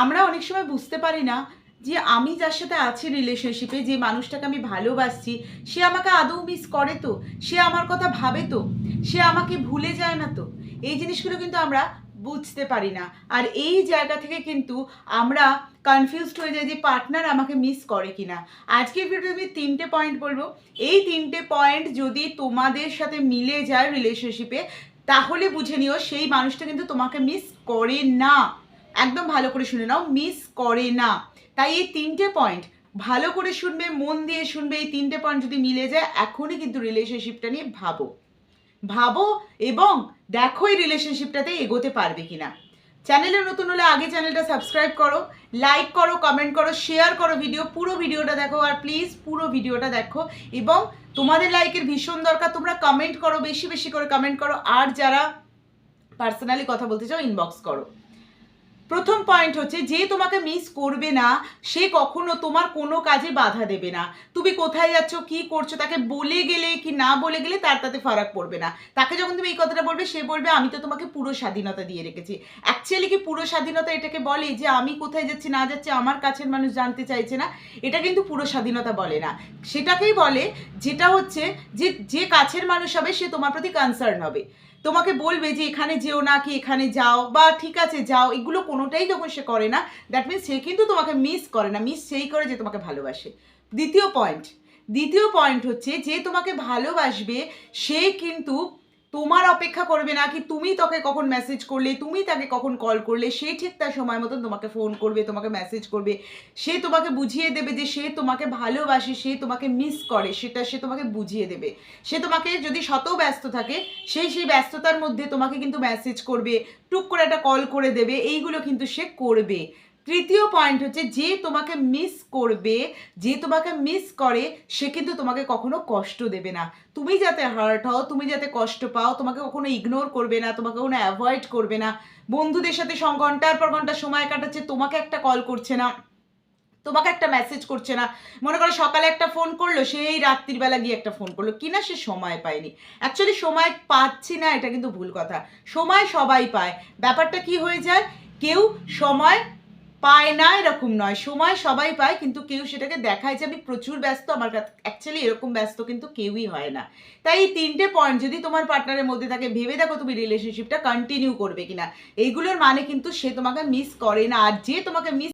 আমরা অনেক সময় বুঝতে পারি না যে আমি যার সাথে আছি রিলেশনশিপে যে মানুষটাকে আমি ভালোবাসছি, সে আমাকে আদৌ মিস করে তো? সে আমার কথা ভাবে তো? সে আমাকে ভুলে যায় না তো? এই জিনিসগুলো কিন্তু আমরা বুঝতে পারি না। আর এই জায়গা থেকে কিন্তু আমরা কনফিউজড হয়ে যাই যে পার্টনার আমাকে মিস করে কিনা। আজকের ভিডিওতে আমি তিনটে পয়েন্ট বলব। এই তিনটে পয়েন্ট যদি তোমাদের সাথে মিলে যায় রিলেশনশিপে তাহলে বুঝে নিও সেই মানুষটা কিন্তু তোমাকে মিস করে না। একদম ভালো করে শুনে নাও মিস করে না। তাই এই তিনটে পয়েন্ট ভালো করে শুনবে, মন দিয়ে শুনবে, এই তিনটে পয়েন্ট যদি মিলে যায়, এখনই কিন্তু রিলেশনশিপটা নিয়ে ভাবো। ভাবো এবং দেখো এই রিলেশনশিপটাতে এগোতে পারবে কিনা। চ্যানেলে নতুন হলে আগে চ্যানেলটা সাবস্ক্রাইব করো লাইক করো কমেন্ট করো শেয়ার করো ভিডিও পুরো ভিডিওটা দেখো আর প্লিজ পুরো ভিডিওটা দেখো এবং তোমাদের লাইকের ভীষণ দরকার, তোমরা কমেন্ট করো, বেশি বেশি করে কমেন্ট করো, আর যারা পার্সোনালি কথা বলতে চাও ইনবক্স করো। প্রথম পয়েন্ট হচ্ছে, যে তোমাকে মিস করবে না, সে কখনো তোমার কোনো কাজে বাধা দেবে না। তুমি কোথায় যাচ্ছ, কি করছ, তাকে বলে গেলে কি না বলে গেলে তার তাতে ফারাক পড়বে না। তাকে যখন তুমি এই কথাটা বলবে, সে বলবে, আমি তো তোমাকে পুরো স্বাধীনতা দিয়ে রেখেছি। অ্যাকচুয়ালি কি পুরো স্বাধীনতা এটাকে বলে, যে আমি কোথায় যাচ্ছি, না যাচ্ছি, আমার কাছের মানুষ জানতে চাইছে না, এটা কিন্তু পুরো স্বাধীনতা বলে না। সেটাকেই বলে, যেটা হচ্ছে, যে যে কাছের মানুষ হবে, সে তোমার প্রতি কনসার্ন হবে। তোমাকে বলবে যে এখানে যেও না, কি এখানে যাও, বা ঠিক আছে, যাও। এগুলো কোনোটাই যখন সে করে না। দ্যাট মিনস সে কিন্তু তোমাকে মিস করে না। মিস সেই করে যে তোমাকে ভালোবাসে। দ্বিতীয় পয়েন্ট দ্বিতীয় পয়েন্ট হচ্ছে যে তোমাকে ভালোবাসবে, সে কিন্তু তোমার অপেক্ষা করবে না কি তুমি তাকে কখন মেসেজ করলে, তুমি তাকে কখন কল করলে, সে ঠিক তার সময় মতন তোমাকে ফোন করবে, তোমাকে মেসেজ করবে। সে তোমাকে বুঝিয়ে দেবে যে সে তোমাকে ভালোবাসে, সে তোমাকে মিস করে, সেটা সে তোমাকে বুঝিয়ে দেবে। সে তোমাকে যদি শত ব্যস্ত থাকে সেই সেই ব্যস্ততার মধ্যে তোমাকে কিন্তু মেসেজ করবে, টুক করে একটা কল করে দেবে, এইগুলো কিন্তু সে করবে। তৃতীয় পয়েন্ট হচ্ছে যে তোমাকে মিস করবে, যে তোমাকে মিস করে, সে কিন্তু তোমাকে কখনো কষ্ট দেবে না। তুমি যাতে হার্ট হও, তুমি যাতে কষ্ট পাও, তোমাকে কখনো ইগনোর করবে না, তোমাকে কখনো অ্যাভয়েড করবে না। বন্ধুদের সাথে ঘণ্টার পর ঘণ্টা সময় কাটাচ্ছে, তোমাকে একটা কল করছে না, তোমাকে একটা মেসেজ করছে না। মনে করো সকালে একটা ফোন করল, সেই রাত্রির বেলা গিয়ে একটা ফোন করল, কিনা সে সময় পায়নি। অ্যাকচুয়ালি সময় পাচ্ছি না, এটা কিন্তু ভুল কথা। সময় সবাই পায়। ব্যাপারটা কি হয়ে যায়? কেউ সময় পায় না এরকম নয়। সময় সবাই পায়, কিন্তু কেউ সেটাকে দেখায় যে আমি প্রচুর ব্যস্ত, আমার অ্যাকচুয়ালি এরকম ব্যস্ত কিন্তু কেউই হয় না। তাই এই তিনটে পয়েন্ট যদি তোমার পার্টনারের মধ্যে থাকে, ভেবে দেখো তুমি রিলেশনশিপটা কন্টিনিউ করবে কিনা। এইগুলোর মানে কিন্তু সে তোমাকে মিস করে না, আর যে তোমাকে মিস